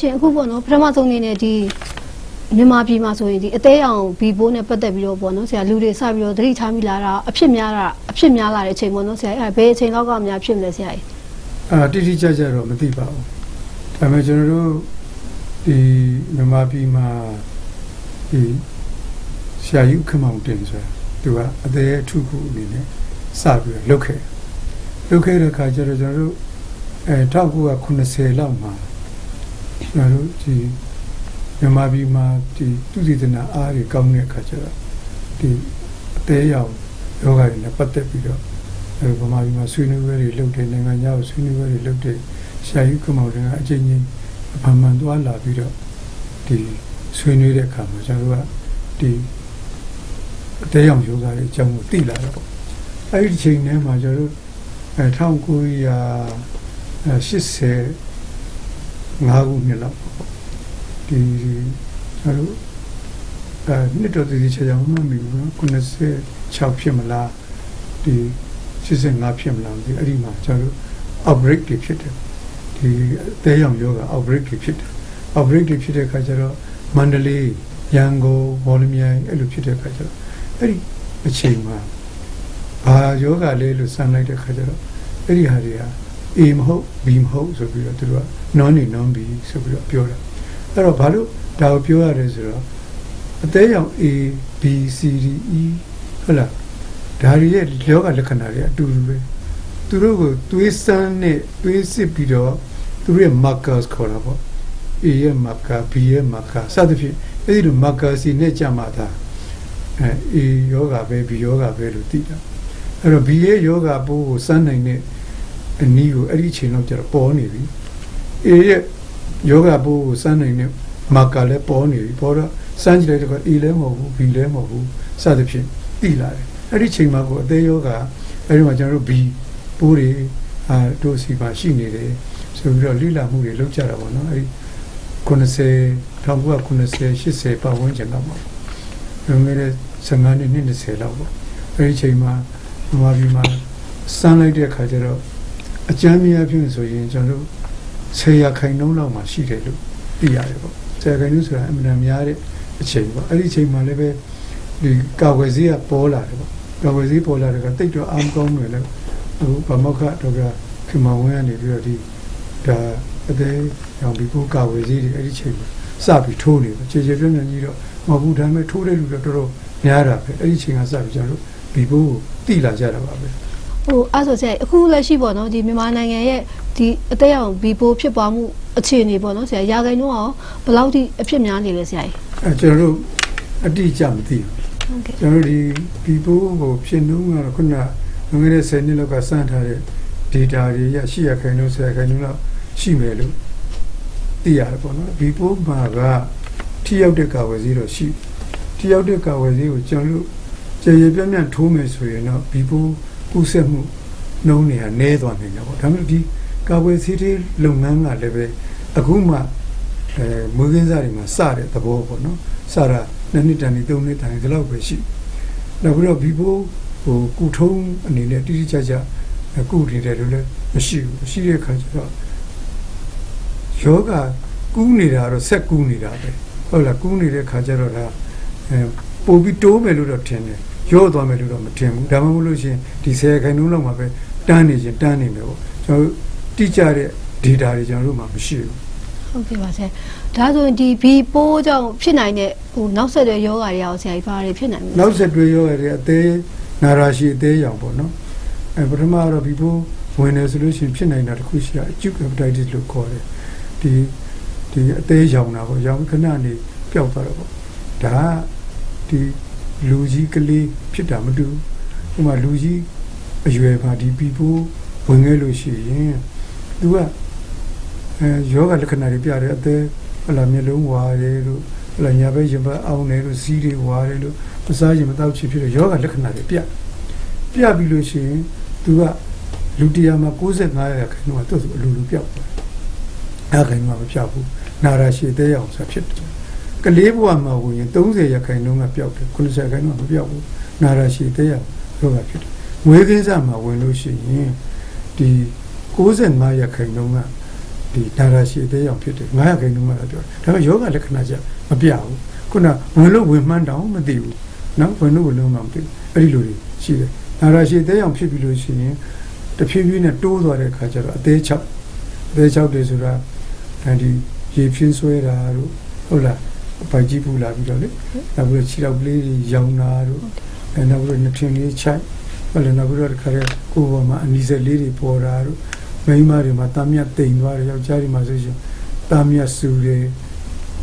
ကြီးရှင်အခုပေါ့နော်ပထမဆုံးအနေနဲ့ဒီမြန်မာပြည်မှာဆိုရင်ဒီအသေးအောင်ဘီဘိုးနဲ့ပတ်သက်ပြီးတော့ပေါ့နော်ဆရာလူတွေစပြီးတော့သတိထားမိလာတာအဖြစ်များတာအဖြစ်များလာတဲ့အချိန်ပေါ့နော်ဆရာအဲ့ဒါဘယ်အချိန်လောက်ကများဖြစ်မလဲဆရာကြီးအာတိတိကျကျတော့မသိပါဘူးဒါပေမဲ့ကျွန်တော်တို့ဒီမြန်မာပြည်မှာဒီဆရာကြီးခမောင်တင်ဆိုတာသူကအသေးအထုခုအနေနဲ့စပြီးတော့လုပ်ခဲ့လုပ်ခဲ့တဲ့အခါကျတော့ကျွန်တော်တို့အဲ1990လောက်မှာ ရာတို့ဒီမြန်မာပြည်မှာဒီသူစီတနာအားတွေကောင်းတဲ့အခါကျတော့ဒီအသေးရောင်ယောဂတွေနဲ့ပတ်သက်ပြီးတော့အဲဗမာပြည်မှာဆွေးနွေးပွဲတွေလုပ်တယ်နိုင်ငံခြားကိုဆွေးနွေးပွဲတွေလုပ်တယ်ဆရာကြီးကမောင်တွေကအချင်းချင်းအမှန်မှန်သွားလာပြီးတော့ဒီဆွေးနွေးတဲ့အခါမှာကျွန်တော်တို့ကဒီအသေးရောင်ယောဂတွေအကြောင်းကိုသိလာတော့အဲဒီချိန်ထဲမှာကျွန်တော်တို့1980 5ခုနှစ်လောက်ပေါ့ဒီကျွန်တော်တို့အဲနှစ်တော်သေးသေးချာချာမမှတ်မိဘူးနော်96ဖြစ်မလားဒီ85ဖြစ်မလားဒီအဲ့ဒီမှာကျွန်တော်တို့ outbreak တွေဖြစ်တယ်ဒီအသေးရောင်ယောဂ outbreak တွေဖြစ်တယ် outbreak တွေဖြစ်တဲ့အခါကျတော့မန္တလေးရန်ကုန်ဗောလမြိုင်အဲ့လိုဖြစ်တဲ့အခါကျတော့အဲ့ဒီအချိန်မှာဘာယောဂလဲလို့စမ်းလိုက်တဲ့အခါကျတော့အဲ့ဒီဟာတွေဟာ A မဟုတ် B မဟုတ်ဆိုပြီးတော့သူတို့က non နေ non B ဆိုပြီးတော့ပြောတာအဲ့တော့ဘာလို့ဒါကိုပြောရတယ်ဆိုတော့အသေးရောင် A B C D E ဟုတ်လားဒါတွေရဲ့လောကလက္ခဏာတွေအတူတူပဲသူတို့ကိုသွေးစမ်းနဲ့သွေးစစ်ပြီးတော့သူတို့ရဲ့ markers ခေါ်တာပေါ့ A ရဲ့ marker B ရဲ့ marker စသဖြင့်အဲ့ဒီလို marker စီနဲ့ကြမှာဒါအဲ A ယောဂပဲ B ယောဂပဲလို့သိတာအဲ့တော့ B ရဲ့ယောဂပိုးကိုစမ်းနိုင်တဲ့ အနည်းကိုအဲ့ဒီအချိန်လောက်ကျတော့ပေါ်နေပြီ A ရဲ့ယောဂပိုးကိုစမ်းနိုင်တဲ့ marker လည်းပေါ်နေပြီပေါ်တော့စမ်းကြည့်လိုက်တော့ A လည်းမဟုတ်ဘူး B လည်းမဟုတ်ဘူးစသဖြင့်သိလာတယ်အဲ့ဒီချိန်မှာကိုအသေးယောဂအဲ့ဒီမှာကျွန်တော်တို့ဘီပိုးတွေအာတို့စီပါရှိနေတယ်ဆိုပြီးတော့လိလာမှုတွေလုပ်ကြတာပေါ့နော်အဲ့ဒီ90 1990 80ပတ်ဝန်းကျင်လောက်မှာလွန်ခဲ့တဲ့15နှစ်နှစ်20လောက်ပေါ့အဲ့ဒီချိန်မှာမြန်မာပြည်မှာစမ်းလိုက်တဲ့အခါကျတော့ အကြမ်းများဖြစ်ဆိုရင်ကျွန်တော်တို့10ရာခိုင်နှုန်းလောက်မှာရှိတယ်လို့သိရတယ်ပေါ့10ရာခိုင်နှုန်းဆိုတာအမှန်တန်များတဲ့အချိန်ပေါ့အဲ့ဒီအချိန်မှာလည်းပဲဒီကာဝယ်ဆေးကပေါ်လာတယ်ပေါ့ကာဝယ်ဆေးပေါ်လာတဲ့ကတိတ်တော့အာမကောင်းတယ်လေအခုဗမောက္ခဒေါက်တာခင်မောင်ဝင်းကနေပြီးတော့ဒီဒါအသေးရောင်ပြီးကိုကာဝယ်ဆေးတွေအဲ့ဒီချိန်မှာစပြီးထိုးနေတယ်ခြေခြေပြင်းပြင်းကြီးတော့မဟုတ်ဘူးဒါပေမဲ့ထိုးတဲ့လူတော့တော်တော်များတာပဲအဲ့ဒီချိန်ကစပြီးကျွန်တော်တို့ဒီဘိုးကိုတိလာကြတာပါပဲ ဟိုအဲ့ဆိုဆရာကြီးအခုလက်ရှိပေါ့နော်ဒီမြန်မာနိုင်ငံရဲ့ဒီအသေးအောင်ဘီဘိုးဖြစ်ပွားမှုအခြေအနေပေါ့နော်ဆရာရာခိုင်နှုန်းအောင်ဘယ်လောက်ထိအဖြစ်များနေလဲဆရာကြီးအဲကျွန်တော်တို့အတိအကျမသိဘူးဟုတ်ကဲ့ကျွန်တော်တို့ဒီဒီဘိုးကိုဖြစ်နှုန်းကတော့ခုနလွန်ခဲ့တဲ့10နှစ်လောက်ကစမ်းထားတဲ့ data တွေရရှိရခိုင်နှုန်း10ခိုင်နှုန်းလောက်ရှိမယ်လို့သိရတယ်ပေါ့နော်ဒီဘိုးမှာကထိရောက်တဲ့ကာဝယ်ဆေးတော့ရှိထိရောက်တဲ့ကာဝယ်ဆေးကိုကျွန်တော်တို့ကျေရပြန့်ပြန့်ထိုးမယ်ဆိုရင်တော့ဒီဘိုး ကူးဆက်မှုနှုန်းတွေဟာနည်းသွားနိုင်တယ်ပေါ့ဒါပေမဲ့ဒီကာဝယ်ဆေးတွေလုပ်ငန်းကလည်းပဲအခုမှအဲမွေးကင်းစားတွေမှာစတဲ့သဘောပေါ့နော်စတာနှစ်နှစ်တန်နေသုံးနှစ်တန်နေဒီလောက်ပဲရှိနောက်ပြီးတော့ဒီဘိုးဟိုကုထုံးအနေနဲ့တိတိကျကျကုနေတယ်လို့လည်းမရှိဘူးမရှိတဲ့အခါကျတော့ယောဂကူးနေတာတော့ဆက်ကူးနေတာပဲဟုတ်လားကူးနေတဲ့အခါကျတော့ဒါအဲပို့ပြီးတိုးမယ်လို့တော့ထင်တယ် ရော့သွားမယ်လို့တော့မထင်ဘူးဒါမှမဟုတ်လို့ရှိရင်ဒီဆယ်ခိုင်နှုန်းလောက်မှာပဲတန်းနေချင်းတန်းနေမယ်ပေါ့ကျွန်တော်တို့တိကျတဲ့ data တွေကျွန်တော်တို့မှာမရှိဘူးဟုတ်ကဲ့ပါဆရာဒါဆိုရင်ဒီဘီပိုးကြောင့်ဖြစ်နိုင်တဲ့ဟိုနောက်ဆက်တွဲယောဂါတွေအောင်ဆရာကြီးဘာတွေဖြစ်နိုင်မလဲနောက်ဆက်တွဲရောရတဲ့အသေးနာရာရှိအသေးရောင်ပေါ့နော်အဲပထမကတော့ဒီဘိုးဝင်နေဆိုလို့ရှိရင်ဖြစ်နိုင်တာတစ်ခုရှိတာ acute hepatitis လို့ခေါ်တယ်ဒီဒီအသေးရောင်တာပေါ့ရောင်ခဏနေပျောက်သွားတော့ပေါ့ဒါကဒီ လူကြီးကလေးဖြစ်တာမတူဘူးဥပမာလူကြီးအရွယ်မှာဒီပီပိုးဝင်ခဲ့လို့ရှိရင်သူကအဲယောဂလက္ခဏာတွေပြတယ်အသေးဟလာမျိုးလုံးဝါရဲလို့ဟလာညာဘက်ရင်ဘက်အောင်းနေလို့စီးတွေဝါရဲလို့ပစားရင်မတော့ချင်ဖြစ်တော့ယောဂလက္ခဏာတွေပြပြပြီးလို့ရှိရင်သူကလူတရားမှာ65ရာခိုင်နှုန်းကသူ့အလိုလိုပြောက်သွားအဲ့ခိုင်နှုန်းကမပြောက်ဘူးနာရာရှိသေးအောင်ဆိုဖြစ်တယ် ကလေးဘဝမှာဝင်ရင်30ရာခိုင်နှုန်းကပြောက်တယ်90ရာခိုင်နှုန်းကမပြောက်ဘူးနာရာရှိသေးအောင်ယောဂဖြစ်တယ်ငွေကင်းစားမှာဝင်လို့ရှိရင်ဒီ65ရာခိုင်နှုန်းကဒီဒါရာရှိအသေးအောင်ဖြစ်တယ်900ခိုင်နှုန်းမှတော့ပြောတယ်ဒါပေမဲ့ယောဂလက္ခဏာကျမပြဘူးခုနဝင်လို့ဝင်မှန်းတောင်မသိဘူးနော်ဝင်လို့ဝင်လို့မှမသိဘူးအဲ့ဒီလိုတွေရှိတယ်ဒါရာရှိအသေးအောင်ဖြစ်ပြီလို့ရှိရင်တဖြည်းဖြည်းနဲ့တိုးသွားတဲ့အခါကျတော့အသေးချောက်အသေးချောက်တွေဆိုတာအဲဒီရေဖြင်းဆွဲတာတို့ဟုတ်လား ပိုက်ကြီးပူလာပြီးတော့လေနောက်ပြီးတော့ခြေထောက်ကလေးတွေရောင်တာတို့အဲနောက်ပြီးတော့နှထင်လေးချိုက်ဟုတ်လားနောက်ပြီးတော့တခါတည်းကိုယ်ပေါ်မှာအနီစက်လေးတွေပေါ်တာတို့မိန်းမတွေမှာတာမြတ်တိမ်သွားတယ်ယောက်ျားတွေမှာဆိုရှင်တာမြတ်ဆူတယ်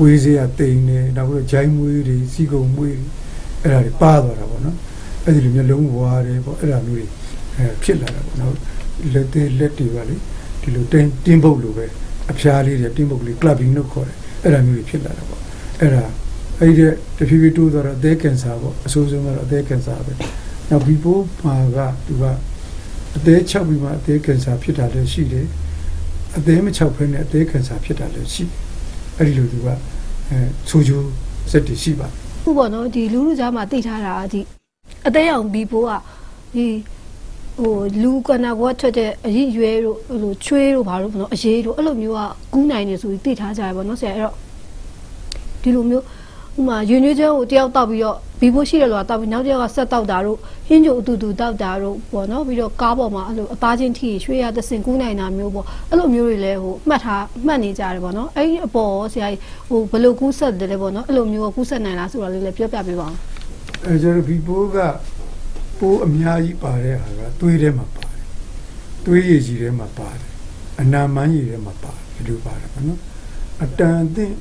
ဝေးစေးရတိမ်တယ်နောက်ပြီးတော့ဂျိုင်းမွေးတွေစီကုံမွေးတွေအဲ့ဒါတွေပါသွားတာပေါ့နော်အဲ့ဒီလိုမျိုးလုံးဝါတယ်ပေါ့အဲ့ဒါမျိုးတွေအဲဖြစ်လာတာပေါ့နော်လက်သေးလက်တွေပါလေဒီလိုတင်းတင်းပုတ်လိုပဲအဖျားလေးတွေတင်းပုတ်လေး clubbing လို့ခေါ်တယ်အဲ့ဒါမျိုးတွေဖြစ်လာတာပေါ့ အဲ့ဒါအဲ့ဒီတဖြည်းဖြည်းတိုးသွားတော့အသေးကင်ဆာပေါ့အဆိုးဆုံးကတော့အသေးကင်ဆာပဲနောက်ဘီပိုးမှာကသူကအသေး၆ပြီးမှအသေးကင်ဆာဖြစ်တာလည်းရှိတယ်အသေးမ၆ဖဲနဲ့အသေးကင်ဆာဖြစ်တာလည်းရှိအဲ့ဒီလိုသူကအဲဆိုချိုးစက်တွေရှိပါခုပေါ့နော်ဒီလူလူကြားမှာသိထားတာဒီအသေးအောင်ဘီပိုးကဒီဟိုလူကနာကွာထွက်တဲ့အရင်ရွဲတို့ဟိုလိုချွေးတို့ဘာလို့ပေါ့နော်အရေးတို့အဲ့လိုမျိုးကကူးနိုင်နေဆိုပြီးသိထားကြရပေါ့နော်ဆရာအဲ့တော့ ဒီလိုမျိုးဥမာရွေညွေးချမ်းကိုတယောက်တောက်ပြီးတော့ဘီပိုးရှိတယ်လို့တောက်ပြီးနောက်တစ်ယောက်ကဆက်တောက်တာတို့ဟင်းကြိုအတူတူတောက်တာတို့ပေါ့နော်ပြီးတော့ကားပေါ်မှာအဲ့လိုအသားချင်းထိရွှေရသစင်ကူးနိုင်တာမျိုးပေါ့အဲ့လိုမျိုးတွေလည်းဟိုမှတ်ထားမှတ်နေကြတယ်ပေါ့နော်အဲ့ဒီအပေါ်ဆရာကြီးဟိုဘယ်လိုကူးဆက်တယ်လဲပေါ့နော်အဲ့လိုမျိုးကူးဆက်နိုင်လားဆိုတာလေးလည်းပြောပြပေးပါဦးအဲကျတော့ဘီပိုးကပိုးအများကြီးပါတဲ့ဟာကသွေးထဲမှာပါတယ်သွေးရည်ကြီးထဲမှာပါတယ်အနာမန်းရည်ထဲမှာပါတယ်ဒီလိုပါတယ်ပေါ့နော်အတန်အသင့်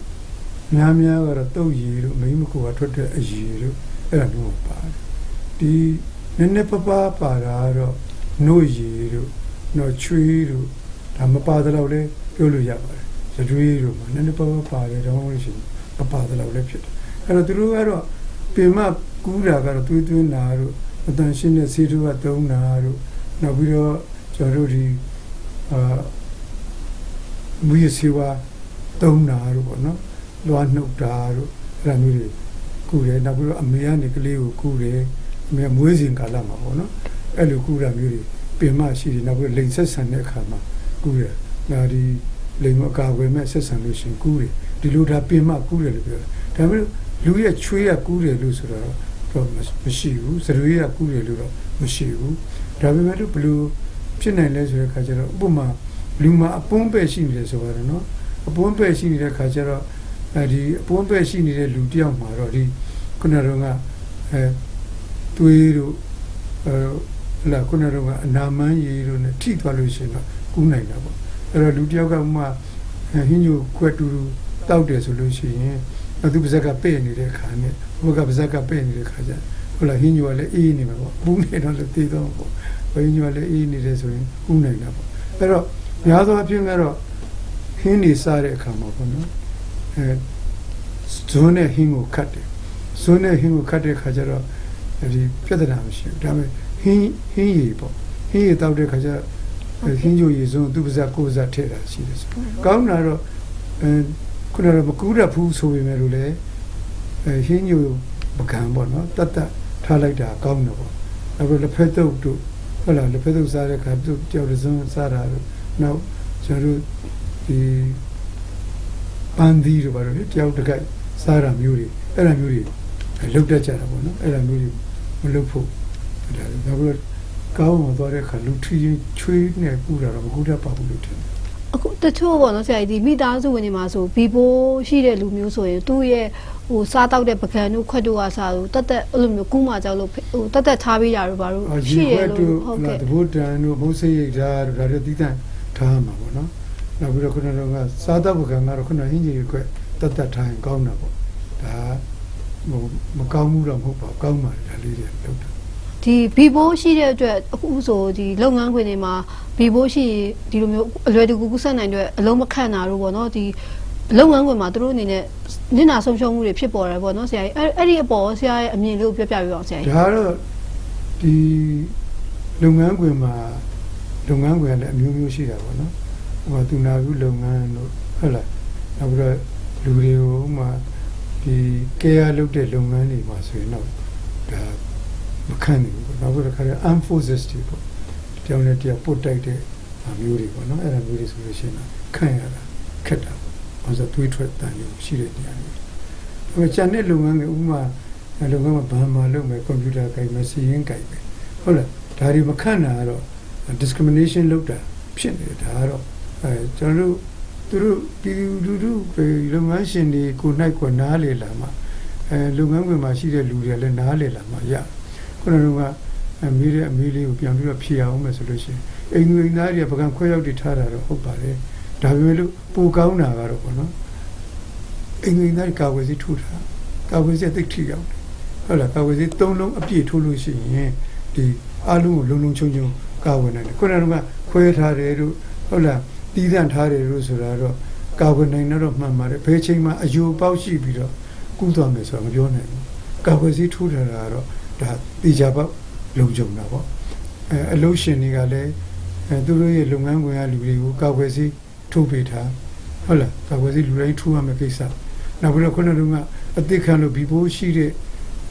များများကတော့တုပ်ရည်တို့မိန်းမကိုကထွက်တဲ့အရည်တို့အဲ့ဒါမျိုးမှာပါတယ်ဒီနည်းနည်းပပပါတာကတော့နှုတ်ရည်တို့နော်ချွေးတို့ဒါမပါတဲ့လောက်လဲပြောလို့ရပါတယ်သတွေးတို့မှာနည်းနည်းပပပါတယ်တော့လို့ရှိရင်မပါတဲ့လောက်လဲဖြစ်တယ်အဲ့တော့သူတို့ကတော့ပင်မကူးတာကတော့သွေးသွင်းတာတို့အတန်ရှင်းတဲ့ဆေးတို့ကသုံးတာတို့နောက်ပြီးတော့ကျွန်တော်တို့ဒီအာမူရစီဝါသုံးတာတို့ပေါ့နော် လွားနှုတ်တာတို့အဲ့ဒါမျိုးတွေကူတယ်နောက်ပြီးတော့အမေကနေကလေးကိုကူတယ်အမေကမွေးစဉ်ကာလမှာပေါ့နော်အဲ့လိုကူတာမျိုးတွေပင်မရှိတယ်နောက်ပြီးလိန်ဆက်ဆံတဲ့အခါမှာကူတယ်ဒါဒီလိန်မအကာအကွယ်မဲ့ဆက်ဆံလို့ရှိရင်ကူတယ်ဒီလိုဒါပင်မကူတယ်လို့ပြောတယ်ဒါပေမဲ့လူရဲ့ချွေးရကူတယ်လို့ဆိုတော့တော့မရှိဘူးစရွေးရကူတယ်လို့တော့မရှိဘူးဒါပေမဲ့လို့ဘလို့ဖြစ်နိုင်လဲဆိုတဲ့အခါကျတော့ဥပမာလူမှာအပွန်းပဲ့ရှိနေတယ်ဆိုတော့နော်အပွန်းပဲ့ရှိနေတဲ့အခါကျတော့ အဲဒီအပွန်းပဲ့ရှိနေတဲ့လူတယောက်မှာတော့ဒီခုနကတော့ကအဲသွေးတို့အဲလာခုနကတော့ကအနာမန်းရည်တို့ ਨੇ ထိသွားလို့ရှိရင်တော့ကူးနိုင်တာပေါ့အဲ့တော့လူတယောက်ကဥမာဟင်းညိုခွက်တူတူတောက်တယ်ဆိုလို့ရှိရင်သူပါဇက်ကပဲ့နေတဲ့ခါနဲ့ဘုကပါဇက်ကပဲ့နေတဲ့ခါကျဟုတ်လားဟင်းညိုကလည်းအေးနေမှာပေါ့ဘူးနေတော့လည်းတည်တော့ပေါ့ဟင်းညိုကလည်းအေးနေတယ်ဆိုရင်ကူးနိုင်တာပေါ့အဲ့တော့များသောအားဖြင့်ကတော့ဟင်းနေစားတဲ့အခါမှာပေါ့နော် အဲဇွန်းနဲ့ဟင်းကိုခတ်တယ်ဇွန်းနဲ့ဟင်းကိုခတ်တဲ့ခါကျတော့ဒီပြဿနာမရှိဘူးဒါပေမဲ့ဟင်းဟင်းရည်ပေါ့ဟင်းရည်တောက်တဲ့ခါကျဟင်းကြိုရည်စုံသူပါဇက်ကိုပါဇက်ထည့်တာရှိတယ်ဆိုကောင်းတာတော့အဲခုနကမကူးရဘူးဆိုပေမဲ့လို့လေအဲဟင်းညိုပကံပေါ့နော်တတ်တတ်ထားလိုက်တာကောင်းတယ်ပေါ့နောက်ပြီးလက်ဖက်တုပ်တို့ဟုတ်လားလက်ဖက်တုပ်စားတဲ့ခါသူကြောက်ရစွန်းစားတာတို့နောက်ကျွန်တော်တို့ဒီ ပန်းသီးတို့ဘာလို့လဲတယောက်တစ်ခိုက်စားတာမျိုးတွေအဲ့ဒါမျိုးတွေလုတ်တတ်ကြတာပေါ့နော်အဲ့ဒါမျိုးတွေမလုတ်ဖို့ဒါဒါပြီးတော့ကောင်းအောင်သွားတဲ့ခါလူထီချင်းချွေးနဲ့ပူတာတော့မကူတတ်ပါဘူးလို့ထင်တယ်အခုတချို့ပေါ့နော်ဆရာကြီးဒီမိသားစုဝင်တွေမှာဆိုဘီပိုးရှိတဲ့လူမျိုးဆိုရင်သူ့ရဲ့ဟိုစားတောက်တဲ့ပကံတို့ခွက်တို့ကစားလို့တက်တက်အဲ့လိုမျိုးကူးမှကြောက်လို့ဟိုတက်တက်ထားပေးတာတို့ဘာလို့အာရှိရေရခွက်လို့တို့ဟုတ်လာကဲ့တဘုတ်တန်တို့မုတ်စိတ်ရိတ်ဓာတ်တို့ဒါတွေတီးတန့်ထားမှာပေါ့နော် နောက်ပြီးတော့ခုနကတော့စားတော့ပကံကတော့ခုနဟင်းကြီးခွက်တတ်တတ်ထားရင်ကောင်းတာပေါ့ဒါဟိုမကောင်းဘူးတော့မဟုတ်ပါဘူးကောင်းပါတယ်ဒါလေးတွေလောက်တာဒီဘီပိုးရှိတဲ့အတွက်အခုဆိုဒီလုပ်ငန်းခွင်တွေမှာဘီပိုးရှိရင်ဒီလိုမျိုးအလွယ်တကူကူးဆက်နိုင်တဲ့အလုံးမခန့်တာတို့ပေါ့နော်ဒီလုပ်ငန်းခွင်မှာသူတို့အနေနဲ့နစ်နာဆုံးရှုံးမှုတွေဖြစ်ပေါ်တယ်ပေါ့နော်ဆရာကြီးအဲ့အဲ့ဒီအပေါ်ဆရာရဲ့အမြင်လေးကိုပြောပြပေးပါဦးဆရာကြီးဒါကတော့ဒီလုပ်ငန်းခွင်မှာလုပ်ငန်းခွင်ကလည်းအမျိုးမျိုးရှိတာပေါ့နော် ဟိုသူနာပြုလုပ်ငန်းတို့ဟုတ်လားနောက်ပြီးတော့လူတွေကိုဥမာဒီကေယာလုပ်တဲ့လုပ်ငန်းတွေမှာဆိုရင်တော့ဒါမခံနိုင်ဘူးပေါ့နောက်ပြီးတော့ခါရ armed forces တွေပေါ့တယောက်နဲ့တယောက်ပုတ်တိုက်တဲ့ဟာမျိုးတွေပေါ့နော်အဲ့ဒါမျိုးတွေဆိုလို့ရှိရင်တော့ခံရတာခက်တာပေါ့ဘာလို့သွေးထွက်တန်ရုံရှိတဲ့နေရာတွေဒါပေမဲ့ကျန်တဲ့လုပ်ငန်းတွေဥပမာလုပ်ငန်းမှာဘာမှလုပ်မယ်ကွန်ပျူတာကိုင်မယ်စီရင်ကိုင်မယ်ဟုတ်လားဒါတွေမခံတာကတော့ discrimination လုပ်တာဖြစ်နေတယ်ဒါကတော့ အဲကျွန်တော်တို့သူတို့ပြည်သူလူထုပဲလုပ်ငန်းရှင်တွေကိုနိုင်ကွနားလေလာမှာအဲလုပ်ငန်းခွင်မှာရှိတဲ့လူတွေလည်းနားလေလာမှာရခုနကအမေးတဲ့အမေးလေးကိုပြန်ပြီးတော့ဖြေအောင်မယ်ဆိုလို့ရှိရင်အိမ်ငွေသားတွေကပကံခွဲရောက်တည်ထားတာတော့ဟုတ်ပါတယ်ဒါပေမဲ့လို့ပိုကောင်းတာကတော့ပေါ့နော်အိမ်ငွေသားတွေကာဝယ်စီထိုးတာကာဝယ်စီသိထိရောက်တယ်ဟုတ်လားကာဝယ်စီ၃လုံးအပြည့်ထိုးလို့ရှိရင်ဒီအလုံးကိုလုံလုံချုံချုံကာဝယ်နိုင်တယ်ခုနကခွဲထားတယ်တို့ဟုတ်လား တီးသန့်ထားတယ်လို့ဆိုတာတော့ကာဝယ်နိုင်တော့မှန်ပါတယ်ဘယ်ချိန်မှအယူပေါက်ရှိပြီးတော့ကုသွားမယ်ဆိုတော့မပြောနိုင်ဘူးကာဝယ်စီထိုးထားတာကတော့ဒါတေချာပေါက်လုံခြုံတာပေါ့အဲအလို့ရှင်တွေကလည်းအဲသူတို့ရဲ့လုပ်ငန်းခွင်ကလူတွေကိုကာဝယ်စီထိုးပေးထားဟုတ်လားကာဝယ်စီလူတိုင်းထိုးရမယ်ကိစ္စနောက်ပြီးတော့ခုနကအသိခံလို့ဘီဘိုးရှိတဲ့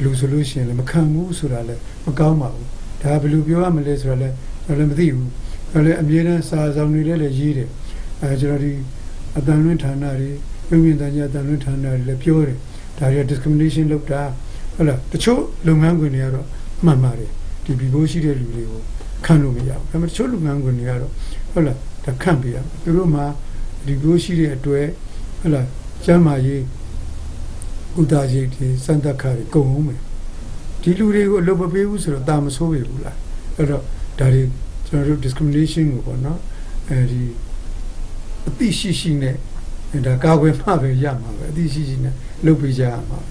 လူဆိုလို့ရှိရင်လည်းမခံဘူးဆိုတာလည်းမကောင်းပါဘူးဒါဘယ်လိုပြောရမလဲဆိုတာလည်းကျွန်တော်လည်းမသိဘူး ဒါလည်းအမြဲတမ်းစာဆောင်တွေလည်းရေးတယ်အဲကျွန်တော်ဒီအတန်လွင့်ဌာနတွေပြည်မြင့်တန်ကြအတန်လွင့်ဌာနတွေလည်းပြောတယ်ဒါတွေက discrimination လုပ်တာဟုတ်လားတချို့လုပ်ငန်းခွင်တွေကတော့မှန်ပါတယ်ဒီဘီဘိုးရှိတဲ့လူတွေကိုခံလို့မရဘူးဒါပေမဲ့တချို့လုပ်ငန်းခွင်တွေကတော့ဟုတ်လားဒါခံပြရသူတို့မှာဒီဘီဘိုးရှိတဲ့အတွက်ဟုတ်လားကျမ်းမာရေးဥဒါရေးဒီစံတက်ခါတွေကုန်အောင်မယ်ဒီလူတွေကိုအလုပ်မပေးဘူးဆိုတော့တာမဆိုးပြီဘူးလားအဲ့တော့ဒါတွေ ကျွန်တော်တို့ discrimination ကိုပေါ့နော်အဲဒီအသိရှိရှိနဲ့ဒါကာကွယ်မှပဲရမှာပဲအသိရှိရှိနဲ့လုပ်ပေးကြရမှာပဲ